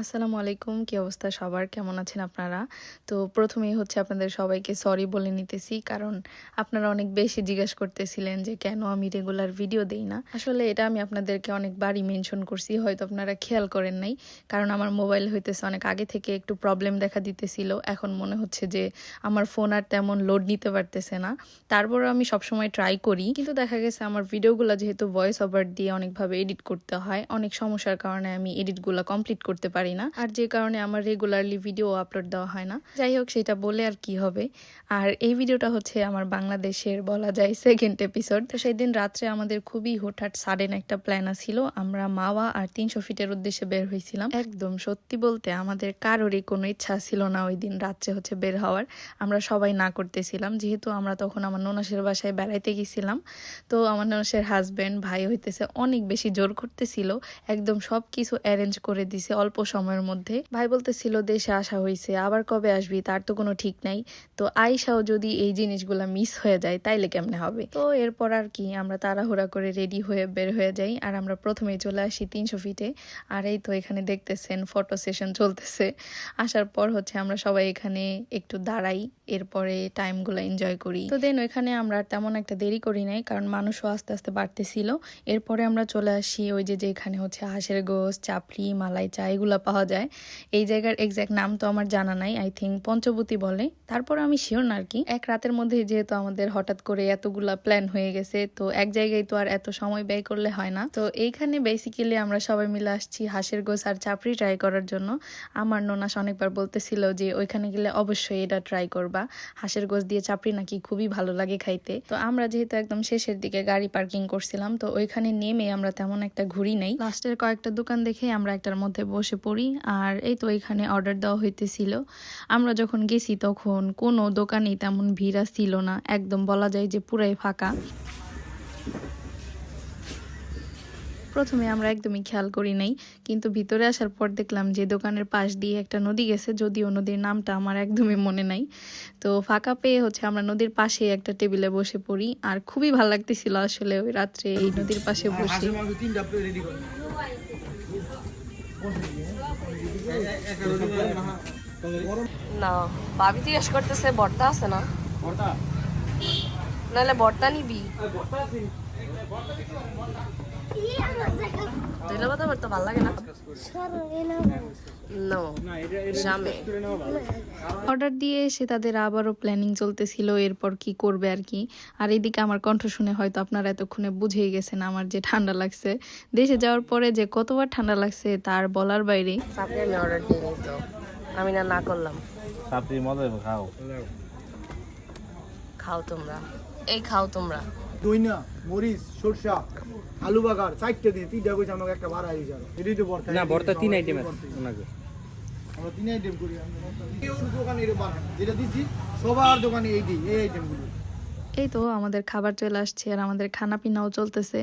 আসসালামু আলাইকুম, কি অবস্থা সবার? কেমন আছেন আপনারা? তো প্রথমেই হচ্ছে আপনাদের সবাইকে সরি বলে নিতেছি, কারণ আপনারা অনেক বেশি জিজ্ঞাসা করতেছিলেন যে কেন আমি রেগুলার ভিডিও দেই না। আসলে এটা আমি আপনাদেরকে অনেকবারই মেনশন করছি, হয়তো আপনারা খেয়াল করেন নাই, কারণ আমার মোবাইল হইতেছে অনেক আগে থেকে একটু প্রবলেম দেখা দিতেছিল। এখন মনে হচ্ছে যে আমার ফোন আর তেমন লোড নিতে পারতেছে না। তারপরও আমি সবসময় ট্রাই করি, কিন্তু দেখা গেছে আমার ভিডিওগুলো যেহেতু ভয়েস ওভার দিয়ে অনেকভাবে এডিট করতে হয়, অনেক সমস্যার কারণে আমি এডিটগুলো কমপ্লিট করতে পারি না। আর যে কারণে আমার রেগুলারলি ভিডিও আপলোড দেওয়া হয় না। যাই হোক, সেটা বলে আর কি হবে। আর এই ভিডিওটা হচ্ছে আমার বাংলাদেশের বলা যায় সেকেন্ড এপিসোড তো সেই দিন রাত্রে আমাদের খুবই হুটহাট সাডেন একটা প্ল্যান ছিল আমরা মাওয়া আর তিনশো ফিটের উদ্দেশ্যে বের হয়েছিলাম। একদম সত্যি বলতে আমাদের কারোরই কোনো ইচ্ছা ছিল না ওই দিন রাত্রে হচ্ছে বের হওয়ার। আমরা সবাই না করতেছিলাম। যেহেতু আমরা তখন আমার ননাসের বাসায় বেড়াইতে গেছিলাম। তো আমার ননাসের হাজব্যান্ড ভাই হইতেছে অনেক বেশি জোর করতেছিল। একদম সব কিছু অ্যারেঞ্জ করে দিছে। অল্প সময়ের মধ্যে। ভাই বলতেছিল, দেশে আসা হয়েছে আবার কবে আসবি? তার তো কোনো ঠিক নাই। তো আইসাও যদি এই জিনিসগুলা মিস হয়ে যায়, তাইলে কেমনে হবে? তো এরপর আর কি, আমরা তাড়াহুড়া করে রেডি হয়ে বের হয়ে যাই, আর আমরা প্রথমেই চলে আসি তিনশো ফিটে আর এই তো এখানে দেখতেছেন ফটো সেশন চলতেছে। আসার পর হচ্ছে আমরা সবাই এখানে একটু দাঁড়াই, এরপরে টাইমগুলো এনজয় করি। তো দেন ওইখানে আমরা তেমন একটা দেরি করি নাই, কারণ মানুষও আস্তে আস্তে বাড়তেছিল। এরপরে আমরা চলে আসি ওই যে যে এখানে হচ্ছে হাঁসের গোস চাপড়ি, মালাই চা, এগুলো পাওয়া যায়। এই জায়গার এক্সাক্ট নাম তো আমার জানা নাই আই থিঙ্ক পঞ্চবতী বলে। তারপর আমি শিওর না আর কি। এক রাতের মধ্যে যেহেতু আমাদের হঠাৎ করে এতগুলা প্ল্যান হয়ে গেছে, তো এক জায়গায় তো আর এত সময় ব্যয় করলে হয় না। তো এইখানে বেসিক্যালি আমরা সবাই মিলে আসছি হাঁসের গোস আর চাপড়ি ট্রাই করার জন্য। আমার ননাস অনেকবার বলতেছিল যে ওইখানে গেলে অবশ্যই এটা ট্রাই করবা। হাঁসের গোস দিয়ে চাপড়ি নাকি খুবই ভালো লাগে খাইতে। তো আমরা যেহেতু একদম শেষের দিকে গাড়ি পার্কিং করছিলাম, তো ওইখানে নেমে আমরা তেমন একটা ঘুরি নাই। লাস্টের কয়েকটা দোকান দেখে আমরা একটার মধ্যে বসে পড়ি আর এই তো এখানে অর্ডার দেওয়া হইতেছিল। আমরা যখন গেছি তখন কোনো দোকানেই তেমন ভিড় ছিল না। একদম বলা যায় যে পুরাই ফাঁকা। প্রথমে আমরা একদমই খেয়াল করি নাই। কিন্তু ভিতরে আসার পর দেখলাম যে দোকানের পাশ দিয়ে একটা নদী গেছে। যদিও নদীর নামটা আমার একদমই মনে নাই। তো ফাঁকা পেয়ে হচ্ছে আমরা নদীর পাশে একটা টেবিলে বসে পড়ি। আর খুবই ভালো লাগতেছিল আসলে ওই রাত্রে এই নদীর পাশে বসে। না ভাবি জিজ্ঞেস করতেছে বর্তা আছে না? নাহলে বর্তা নিবি। তেলে ভালো লাগে না অর্ডার দিয়ে এসে তাদের আবারও প্ল্যানিং চলতেছিল এরপর কি করবে আর কি। আর এদিকে আমার কণ্ঠ শুনে হয়তো আপনারা এতক্ষণে বুঝেই গেছেন আমার যে ঠান্ডা লাগছে। দেশে যাওয়ার পরে যে কতবার ঠান্ডা লাগছে তার বলার বাইরে। আমি অর্ডার দিয়ে তো। আমি না না করলাম। খাও। খাও তোমরা। এই খাও তোমরা। দইনা মরিচ সরষা আলু বাগার চারটে দিয়ে তিনটা কইছে আমাকে একটা ভাড়া হয়ে যাবে। এটাই তো ভর্তা। না ভর্তা তিন আইটেম আছে ওনাকে। আমরা তিন আইটেম করি। আমরা দোকানে এরকম বানায় যেটা দিছি সবার দোকানে এই দিই এই আইটেমগুলো এই তো আমাদের খাবার চলে আসছে আর আমাদের খানা পিনাও চলতেছে।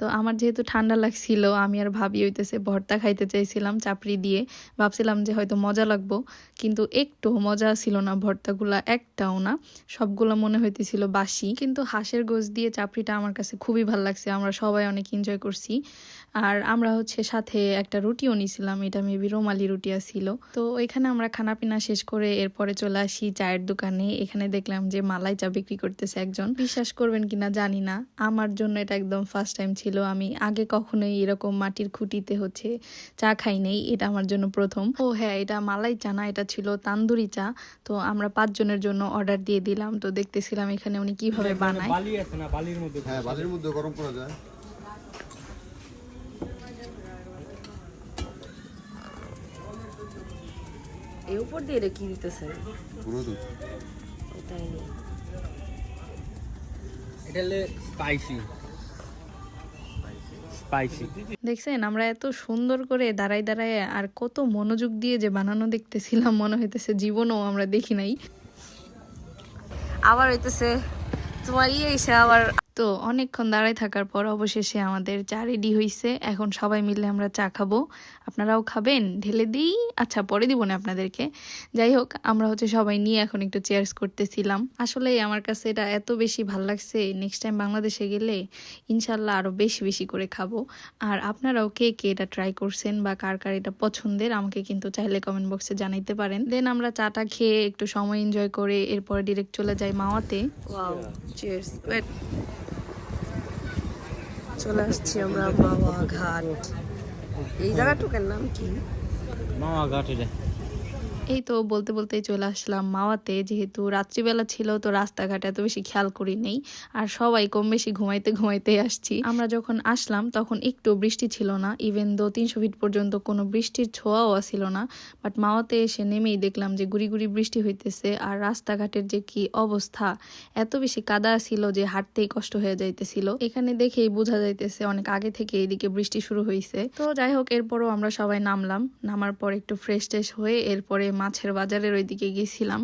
তো আমার যেহেতু ঠান্ডা লাগছিল, আমি আর ভাবি হইতেছে ভর্তা খাইতে চাইছিলাম চাপড়ি দিয়ে। ভাবছিলাম যে হয়তো মজা লাগবো, কিন্তু একটু মজা ছিল না ভর্তাগুলা, একটাও না। সবগুলো মনে হইতেছিল বাসি, কিন্তু হাঁসের গোস দিয়ে চাপড়িটা আমার কাছে খুবই ভালো লাগছে। আমরা সবাই অনেক এনজয় করছি। আর আমরা হচ্ছে সাথে একটা রুটিও নিছিলাম এটা মেবি রোমালি রুটি ছিল। তো ওইখানে আমরা খানা পিনা শেষ করে এরপরে চলে আসি চায়ের দোকানে। এখানে দেখলাম যে মালাই চা বিক্রি করতেছে একজন। বিশ্বাস করবেন কিনা জানি না। আমার জন্য এটা একদম ফার্স্ট টাইম ছিল। আমি আগে কখনোই এরকম মাটির খুঁটিতে হচ্ছে চা খাই নাই। এটা আমার জন্য প্রথম। ও হ্যাঁ এটা মালাই চা না এটা ছিল তান্দুরি চা। তো আমরা পাঁচজনের জন্য অর্ডার দিয়ে দিলাম। তো দেখতেছিলাম এখানে উনি কীভাবে বানায়। বালি আছে না বালির মধ্যে হ্যাঁ বালির মধ্যে গরম করা যায়। উপর দিয়ে এটা কি দিতেছে পুরো দুধ। ওটাই নেই। এটা হলে স্পাইসি স্পাইসি দেখছেন আমরা এত সুন্দর করে দাঁড়াই দাঁড়ায় আর কত মনোযোগ দিয়ে যে বানানো দেখতেছিলাম মনে হইতেছে জীবনও আমরা দেখি নাই। আবার হইতেছে তোমার ইয়ে এসে আবার তো অনেকক্ষণ দাঁড়ায় থাকার পর অবশেষে আমাদের চা রেডি হয়েছে এখন সবাই মিলে আমরা চা খাব। আপনারাও খাবেন? ঢেলে দিই? আচ্ছা পরে দিব না আপনাদেরকে। যাই হোক আমরা হচ্ছে সবাই নিয়ে এখন একটু চেয়ার্স করতেছিলাম। আসলে আমার কাছে এটা এত বেশি ভালো লাগছে। নেক্সট টাইম বাংলাদেশে গেলে ইনশাল্লাহ আরও বেশি বেশি করে খাব। আর আপনারাও কে কে এটা ট্রাই করছেন বা কার কার এটা পছন্দের আমাকে কিন্তু চাইলে কমেন্ট বক্সে জানাইতে পারেন। দেন আমরা চাটা খেয়ে একটু সময় এনজয় করে এরপর ডিরেক্ট চলে যাই মাওয়াতে। ওয়াও চিয়ার্স ওয়েট চলে আসছি আমরা মাওয়া ঘাট এই জায়গাটুকের নাম কি? মাওয়া ঘাট এটা। এই তো বলতে বলতেই চলে আসলাম মাওয়াতে। যেহেতু রাত্রিবেলা ছিল, তো রাস্তাঘাট এত বেশি খেয়াল করি নেই। আর সবাই কম বেশি ঘুমাইতে ঘুমাইতে আসছি। আমরা যখন আসলাম, তখন একটু বৃষ্টি ছিল না। ইভেন দো তিনশো ফিট পর্যন্ত কোনো বৃষ্টির ছোঁয়াও ছিল না। বাট মাওয়াতে এসে নেমেই দেখলাম যে গুড়ি গুড়ি বৃষ্টি হইতেছে। আর রাস্তাঘাটের যে কি অবস্থা, এত বেশি কাদা ছিল যে হাঁটতেই কষ্ট হয়ে যাইতেছিল। এখানে দেখেই বোঝা যাইতেছে অনেক আগে থেকে এদিকে বৃষ্টি শুরু হয়েছে তো যাই হোক, এরপরও আমরা সবাই নামলাম। নামার পর একটু ফ্রেশ ট্রেশ হয়ে এরপরে মাছের বাজারের ওইদিকে গেছিলাম।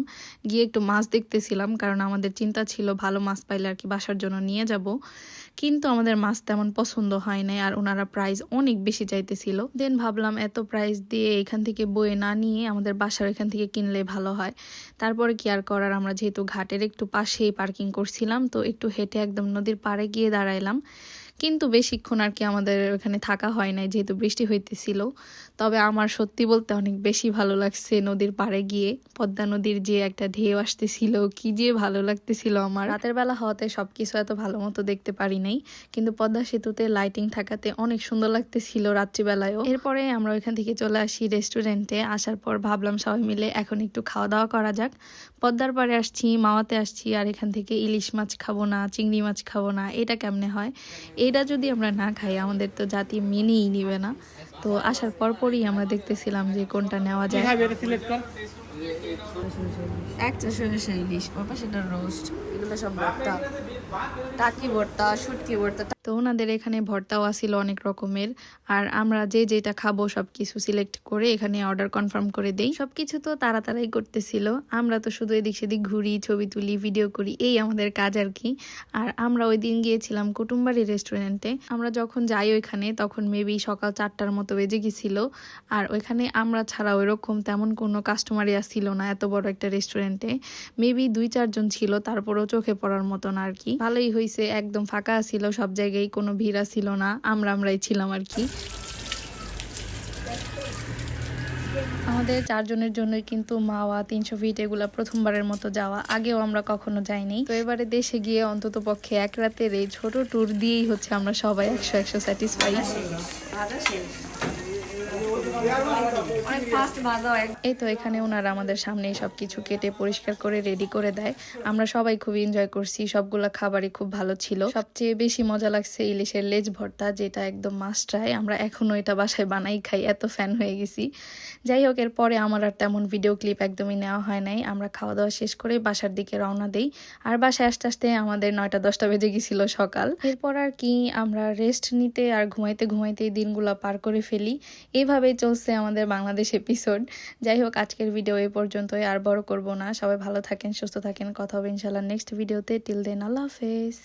গিয়ে একটু মাছ দেখতেছিলাম, কারণ আমাদের চিন্তা ছিল ভালো মাছ পাইলে আর কি বাসার জন্য নিয়ে যাব। কিন্তু আমাদের মাছ তেমন পছন্দ হয় নাই আর ওনারা প্রাইস অনেক বেশি চাইতেছিল। দেন ভাবলাম এত প্রাইস দিয়ে এখান থেকে বয়ে না নিয়ে আমাদের বাসার এখান থেকে কিনলে ভালো হয়। তারপরে কি আর করার, আমরা যেহেতু ঘাটের একটু পাশেই পার্কিং করছিলাম, তো একটু হেঁটে একদম নদীর পাড়ে গিয়ে দাঁড়াইলাম। কিন্তু বেশিক্ষণ আর কি আমাদের ওখানে থাকা হয় নাই, যেহেতু বৃষ্টি হইতেছিল। তবে আমার সত্যি বলতে অনেক বেশি ভালো লাগছে নদীর পাড়ে গিয়ে, পদ্মা নদীর যে একটা ঢেউ আসতেছিল, কি যে ভালো লাগতেছিল আমার। রাতের বেলা হওয়াতে সবকিছু এত ভালো মতো দেখতে পারি নাই, কিন্তু পদ্মা সেতুতে লাইটিং থাকাতে অনেক সুন্দর লাগতেছিল রাত্রিবেলায়ও। এরপরে আমরা ওইখান থেকে চলে আসি রেস্টুরেন্টে আসার পর ভাবলাম সবাই মিলে এখন একটু খাওয়া দাওয়া করা যাক। পদ্মার পাড়ে আসছি, মাওয়াতে আসছি, আর এখান থেকে ইলিশ মাছ খাব না, চিংড়ি মাছ খাব না, এটা কেমনে হয়? এটা যদি আমরা না খাই আমাদের তো জাতি মেনেই নিবে না। তো আসার পরপরই আমরা দেখতেছিলাম যে কোনটা নেওয়া যায়। সিলেক্ট একটা সরিষা ইলিশ ওর পাশে রোস্ট এগুলো সব ভর্তা। টাকি ভর্তা শুটকি ভর্তা তো ওনাদের এখানে ভর্তাও আসিল অনেক রকমের। আর আমরা যে যেটা খাব সব কিছু সিলেক্ট করে এখানে অর্ডার কনফার্ম করে দেই। সব কিছু তো তাড়াতাড়াই করতেছিল। আমরা তো শুধু এদিক সেদিক ঘুরি, ছবি তুলি ভিডিও করি, এই আমাদের কাজ আর কি। আর আমরা ওই দিন গিয়েছিলাম কুটুম্বাড়ি রেস্টুরেন্টে আমরা যখন যাই ওইখানে, তখন মেবি সকাল চারটার মতো বেজে গেছিল। আর ওইখানে আমরা ছাড়া ওইরকম তেমন কোনো কাস্টমারই আসছিল না, এত বড় একটা রেস্টুরেন্টে মেবি দুই চারজন ছিল, তারপরেও চোখে পড়ার মতন আর কি। ভালোই হয়েছে একদম ফাঁকা ছিল, সব জায়গায় কোনো ভিড়া ছিল না, আমরা আমরাই ছিলাম আর কি। আমাদের চারজনের জন্য কিন্তু মাওয়া তিনশো ফিট এগুলা প্রথমবারের মতো যাওয়া, আগেও আমরা কখনো যাইনি। তো এবারে দেশে গিয়ে অন্তত পক্ষে এক রাতের এই ছোট ট্যুর দিয়েই হচ্ছে আমরা সবাই একশো একশো স্যাটিসফাই ভাজা শেষ অনেক ফাস্ট ভাজা হয় এই তো এখানে ওনারা আমাদের সামনে সব কিছু কেটে পরিষ্কার করে রেডি করে দেয়। আমরা সবাই খুব এনজয় করছি, সবগুলা খাবারই খুব ভালো ছিল। সবচেয়ে বেশি মজা লাগছে ইলিশের লেজ ভর্তা, যেটা একদম মাস্ট ট্রাই আমরা এখনও এটা বাসায় বানাই খাই, এত ফ্যান হয়ে গেছি। যাই হোক, এরপরে আমার আর তেমন ভিডিও ক্লিপ একদমই নেওয়া হয় নাই। আমরা খাওয়া দাওয়া শেষ করে বাসার দিকে রওনা দেই। আর বাসায় আসতে আসতে আমাদের নয়টা দশটা বেজে গেছিল সকাল। এরপর আর কি আমরা রেস্ট নিতে আর ঘুমাইতে ঘুমাইতে দিনগুলো পার করে ফেলি। এভাবেই চলছে আমাদের বাংলাদেশ এপিসোড যাই হোক, আজকের ভিডিও এ পর্যন্তই, আর বড় করব না। সবাই ভালো থাকেন, সুস্থ থাকেন। কথা হবে ইনশাল্লাহ নেক্সট ভিডিওতে টিল দেন আল্লাহ হাফেজ।